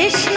Krishna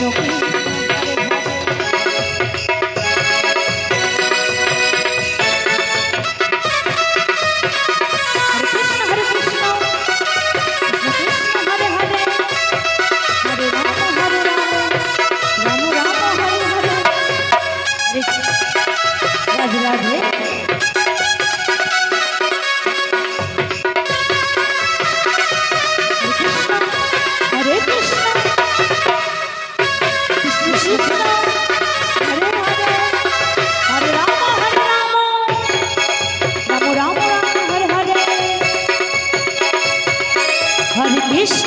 meu filho.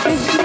Beijo.